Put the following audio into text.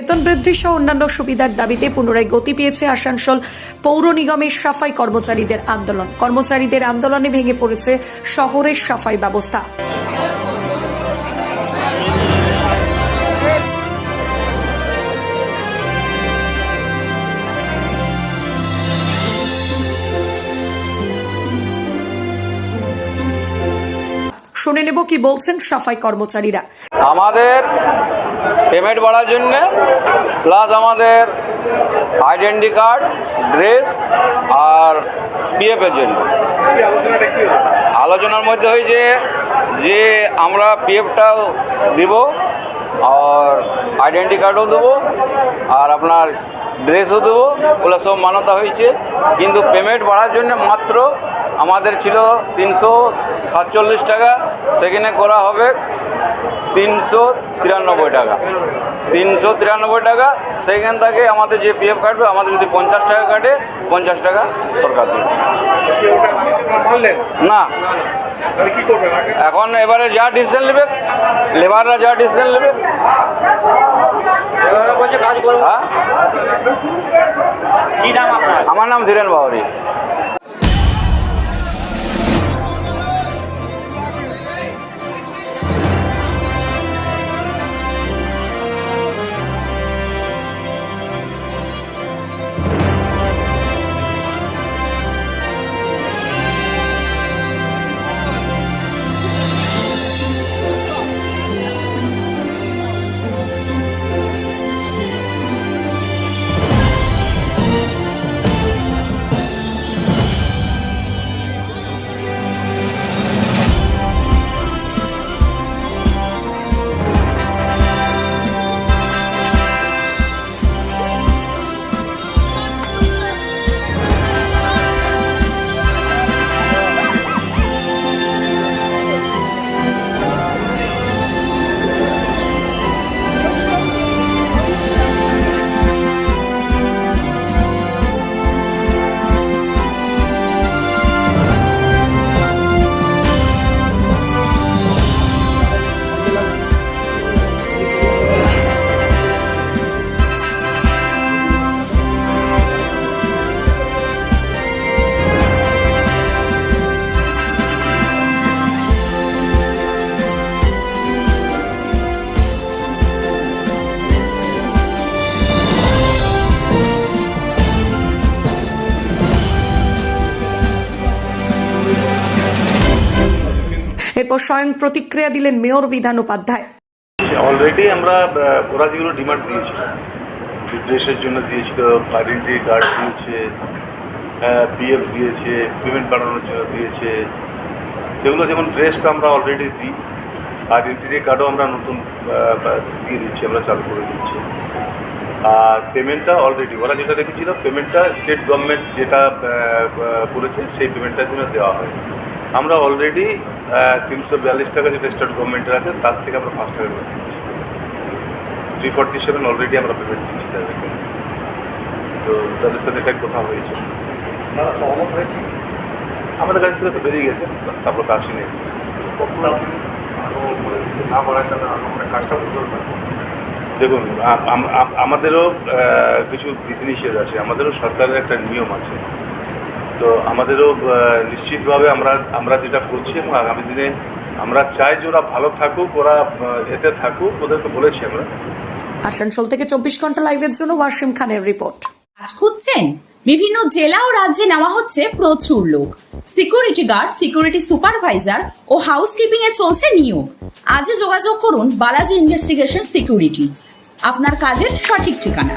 বেতন বৃদ্ধি সহ অন্যান্য সুবিধার দাবিতে পুনরায় গতি পেয়েছে আসানসোল পৌর নিগমের সাফাই কর্মচারীদের আন্দোলন। কর্মচারীদের আন্দোলনে ভেঙে পড়েছে শহরের সাফাই ব্যবস্থা। শুনে নেব কি বলছেন সাফাই কর্মচারীরা। আমাদের পেমেন্ট বাড়ার জন্য প্লাস আমাদের আইডেন্টি কার্ড ড্রেস আর পিএফের জন্য। আলোচনার মধ্যে হয়েছে যে আমরা পিএফটাও দিব আর আইডেন্টি কার্ডও দেবো আর আপনার ড্রেসও দেবো, ওগুলো সব মান্যতা হয়েছে। কিন্তু পেমেন্ট বাড়ার জন্য মাত্র আমাদের ছিল তিনশো সাতচল্লিশ টাকা। সেখানে করা হবে তিনশো তিরানব্বই টাকা। তিনশো তিরানব্বই টাকা সেখান থেকে আমাদের যে পিএফ কাটবে আমাদের যদি পঞ্চাশ টাকা কাটে পঞ্চাশ টাকা সরকার দেবে। না। এখন এবারে যা ডিসিশন নেবে লেবাররা যা ডিসিশন নেবে। কাজ করব হ্যাঁ? আমার নাম ধীরেন বাউরি। এরপর স্বয়ং প্রতিক্রিয়া দিলেন মেয়র বিধান উপাধ্যায়। অলরেডি আমরা ওরা যেগুলো ডিমান্ড দিয়েছিল। ড্রেসের জন্য দিয়েছিল আইডেন্টি কার্ড দিয়েছে পিএফ দিয়েছে পেমেন্ট বাড়ানোর জন্য দিয়েছে। সেগুলো যেমন ড্রেসটা আমরা অলরেডি দিই আইডেন্টিটি কার্ডও আমরা নতুন দিয়ে দিচ্ছি, আমরা চালু করে দিচ্ছি। আর পেমেন্টটা অলরেডি ওরা যেটা রেখেছিল পেমেন্টটা স্টেট গভর্নমেন্ট যেটা করেছে, সেই পেমেন্টটার জন্য দেওয়া হয়। আমরা অলরেডি তিনশো বিয়াল্লিশ টাকা যেটা স্টেট গভর্নমেন্টের আছে তার থেকে আমরা পাঁচ টাকা বেশি দিচ্ছি। থ্রি ফর্টি সেভেন অলরেডি আমরা পেমেন্ট দিচ্ছি তাদেরকে তো তাদের সাথে এটা কথা হয়েছে। আমাদের কাছ থেকে তো বেরিয়ে গেছে তারপর তো আসেনি। দেখুন আমাদেরও কিছু বিধিনিষেধ আছে আমাদেরও সরকারের একটা নিয়ম আছে। তো আমাদেরও নিশ্চিতভাবে আমরা আমরা যেটা করছি এবং আগামী দিনে আমরা চাই যে ওরা ভালো থাকুক ওরা এতে থাকুক ওদেরকে বলেছি আমরা। আসানসোল থেকে চব্বিশ ঘণ্টা লাইভের জন্য ওয়াসিম খানের রিপোর্ট। আজ খুঁজছেন? বিভিন্ন জেলা ও রাজ্যে নেওয়া হচ্ছে প্রচুর লোক। সিকিউরিটি গার্ড সিকিউরিটি সুপারভাইজার ও হাউসকিপিং এ চলছে নিয়োগ। আজই যোগাযোগ করুন বালাজি ইনভেস্টিগেশন সিকিউরিটি। আপনার কাজের সঠিক ঠিকানা।